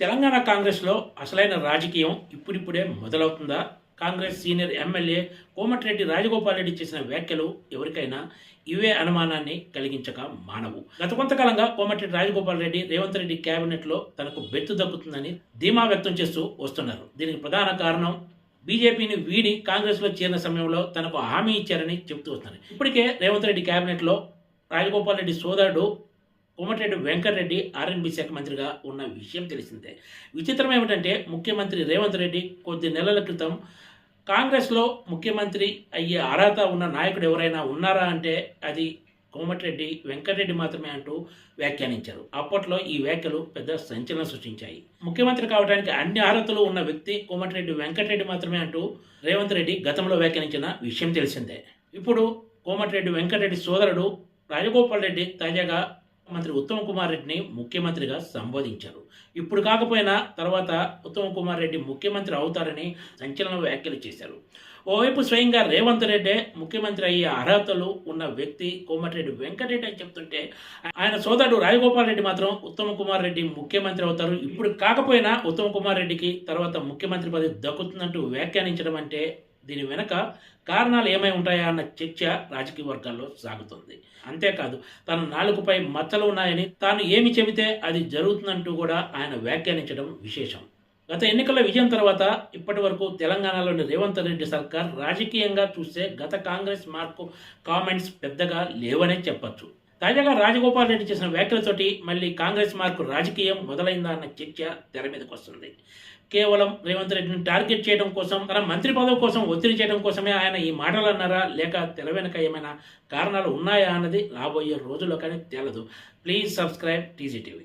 తెలంగాణ కాంగ్రెస్లో అసలైన రాజకీయం ఇప్పుడిప్పుడే మొదలవుతుందా? కాంగ్రెస్ సీనియర్ ఎమ్మెల్యే కోమటిరెడ్డి రాజగోపాల్ రెడ్డి చేసిన వ్యాఖ్యలు ఎవరికైనా ఇవే అనుమానాన్ని కలిగించక మానవు. గత కొంతకాలంగా కోమటిరెడ్డి రాజగోపాల్ రెడ్డి రేవంత్ రెడ్డి కేబినెట్లో తనకు బెత్తు దక్కుతుందని ధీమా వ్యక్తం చేస్తూ వస్తున్నారు. దీనికి ప్రధాన కారణం బీజేపీని వీడి కాంగ్రెస్లో చేరిన సమయంలో తనకు హామీ ఇచ్చారని చెబుతూ వస్తున్నారు. ఇప్పటికే రేవంత్ రెడ్డి కేబినెట్లో రాజగోపాల్ రెడ్డి సోదరుడు కోమటిరెడ్డి వెంకటరెడ్డి ఆర్ఎన్బి శాఖ మంత్రిగా ఉన్న విషయం తెలిసిందే. విచిత్రం ఏమిటంటే ముఖ్యమంత్రి రేవంత్ రెడ్డి కొద్ది నెలల క్రితం కాంగ్రెస్లో ముఖ్యమంత్రి అయ్యే అర్హత ఉన్న నాయకుడు ఎవరైనా ఉన్నారా అంటే అది కోమటిరెడ్డి వెంకటరెడ్డి మాత్రమే అంటూ వ్యాఖ్యానించారు. అప్పట్లో ఈ వ్యాఖ్యలు పెద్ద సంచలనం సృష్టించాయి. ముఖ్యమంత్రి కావడానికి అన్ని అర్హతలు ఉన్న వ్యక్తి కోమటిరెడ్డి వెంకటరెడ్డి మాత్రమే అంటూ రేవంత్ రెడ్డి గతంలో వ్యాఖ్యానించిన విషయం తెలిసిందే. ఇప్పుడు కోమటిరెడ్డి వెంకటరెడ్డి సోదరుడు రాజగోపాల్ రెడ్డి తాజాగా మంత్రి ఉత్తమ్ కుమార్ రెడ్డిని ముఖ్యమంత్రిగా సంబోధించారు. ఇప్పుడు కాకపోయినా తర్వాత ఉత్తమ్ కుమార్ రెడ్డి ముఖ్యమంత్రి అవుతారని సంచలన వ్యాఖ్యలు చేశారు. ఓవైపు స్వయంగా రేవంత్ రెడ్డే ముఖ్యమంత్రి అయ్యే అర్హతలు ఉన్న వ్యక్తి కోమటిరెడ్డి వెంకటరెడ్డి అని చెప్తుంటే ఆయన సోదరుడు రాజగోపాల్ రెడ్డి మాత్రం ఉత్తమ్ కుమార్ రెడ్డి ముఖ్యమంత్రి అవుతారు. ఇప్పుడు కాకపోయినా ఉత్తమ్ కుమార్ రెడ్డికి తర్వాత ముఖ్యమంత్రి పదవి దక్కుతుందంటూ వ్యాఖ్యానించడం అంటే దీని వెనక కారణాలు ఏమై ఉంటాయా అన్న చర్చ రాజకీయ వర్గాల్లో సాగుతుంది. అంతేకాదు తన నాలుగుపై మచ్చలు ఉన్నాయని తాను ఏమి చెబితే అది జరుగుతుందంటూ కూడా ఆయన వ్యాఖ్యానించడం విశేషం. గత ఎన్నికల విజయం తర్వాత ఇప్పటి వరకు తెలంగాణలోని రేవంత్ రెడ్డి సర్కార్ రాజకీయంగా చూస్తే గత కాంగ్రెస్ మార్కు కామెంట్స్ పెద్దగా లేవనే చెప్పచ్చు. తాజాగా రాజగోపాల్ రెడ్డి చేసిన వ్యాఖ్యలతోటి మళ్ళీ కాంగ్రెస్ మార్కు రాజకీయం మొదలైందా అన్న చర్చ తెర మీదకి వస్తుంది. కేవలం రేవంత్ రెడ్డిని టార్గెట్ చేయడం కోసం తన మంత్రి పదవి కోసం ఒత్తిడి చేయడం కోసమే ఆయన ఈ మాటలు అన్నారా లేక తెర వెనుక ఏమైనా కారణాలు ఉన్నాయా అన్నది రాబోయే రోజుల్లో కానీ తేలదు. Please subscribe TGTV